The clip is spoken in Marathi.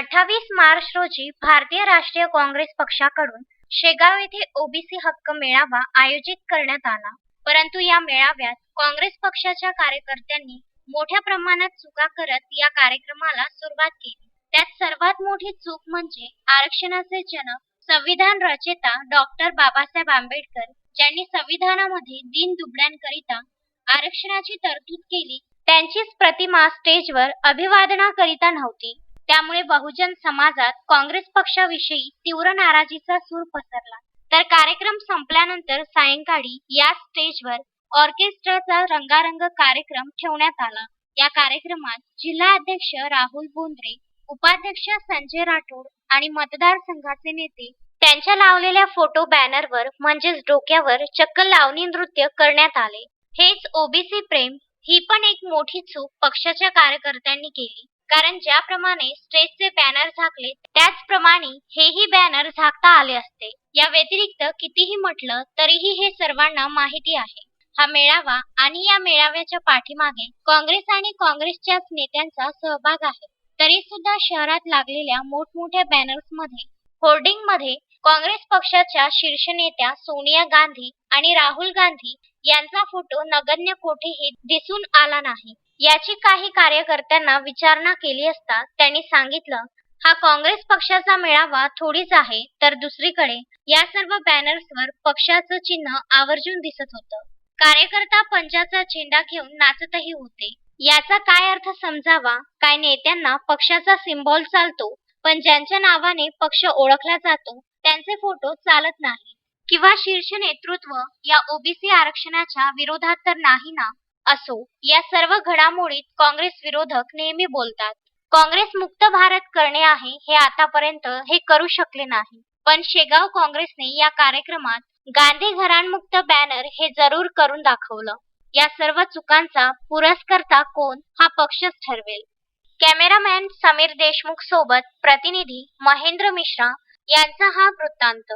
अठ्ठावीस मार्च रोजी भारतीय राष्ट्रीय काँग्रेस पक्षाकडून शेगाव येथे ओबीसी हक्क मेळावा आयोजित करण्यात आला. परंतु या मेळाव्यात काँग्रेस पक्षाच्या कार्यकर्त्यांनी मोठ्या प्रमाणात चुका करत या कार्यक्रमाला सुरुवात केली. त्यात सर्वात मोठी चूक म्हणजे आरक्षणाचे जनक संविधान रचेता डॉक्टर बाबासाहेब आंबेडकर ज्यांनी संविधानामध्ये दिन दुबळ्यांकरिता आरक्षणाची तरतूद केली त्यांचीच प्रतिमा स्टेजवर अभिवादनाकरिता नव्हती. त्यामुळे बहुजन समाजात काँग्रेस पक्षाविषयी तीव्र नाराजीचा सूर पसरला. तर कार्यक्रम संपल्यानंतर सायंकाळी या स्टेजवर ऑर्केस्ट्राचा रंगारंग कार्यक्रम ठेवण्यात आला. या कार्यक्रमात जिल्हा अध्यक्ष राहुल बोंद्रे उपाध्यक्ष संजय राठोड आणि मतदारसंघाचे नेते त्यांच्या लावलेल्या फोटो बॅनरवर म्हणजेच डोक्यावर चक्क लावणी नृत्य करण्यात आले. हेच ओबीसी प्रेम ही पण एक मोठी चूक पक्षाच्या कार्यकर्त्यांनी केली. कारण ज्याप्रमाणे स्टेजचे बॅनर झाकले त्याचप्रमाणे हेही बॅनर झाकता आले असते. या व्यतिरिक्त कितीही म्हटलं तरीही हे सर्वांना माहिती आहे. हा मेळावा आणि या मेळाव्याच्या पाठीमागे काँग्रेस आणि काँग्रेसच्याच नेत्यांचा सहभाग आहे. तरी सुद्धा शहरात लागलेल्या मोठमोठ्या बॅनर्समध्ये होर्डिंगमध्ये काँग्रेस पक्षाच्या शीर्ष नेत्या सोनिया गांधी आणि राहुल गांधी यांचा फोटो नगण्य कोठेही दिसून आला नाही. याची काही कार्यकर्त्यांना विचारणा केली असता त्यांनी सांगितलं हा काँग्रेस पक्षाचा मेळावा थोडीच आहे तर दुसरीकडे. या सर्व बॅनर्सवर पक्षाचं चिन्ह आवर्जून दिसत होतं. कार्यकर्ता पंजाचा झेंडा घेऊन नाचतही होते. याचा काय अर्थ समजावा? काय नेत्यांना पक्षाचा सिम्बॉल चालतो पण ज्यांच्या नावाने पक्ष ओळखला जातो त्यांचे फोटो चालत नाही किंवा शीर्ष नेतृत्व या ओबीसी आरक्षणाच्या विरोधात तर नाही ना? असो या सर्व घडामोडीत काँग्रेस विरोधक नेहमी बोलतात. काँग्रेस मुक्त भारत करणे आहे हे आतापर्यंत हे करू शकले नाही. पण शेगाव काँग्रेसने या कार्यक्रमात गांधी घराणमुक्त बॅनर हे जरूर करून दाखवलं. या सर्व चुकांचा पुरस्कर्ता कोण हा पक्षच ठरवेल. कॅमेरामॅन समीर देशमुख सोबत प्रतिनिधी महेंद्र मिश्रा यांचा हा वृत्तांत.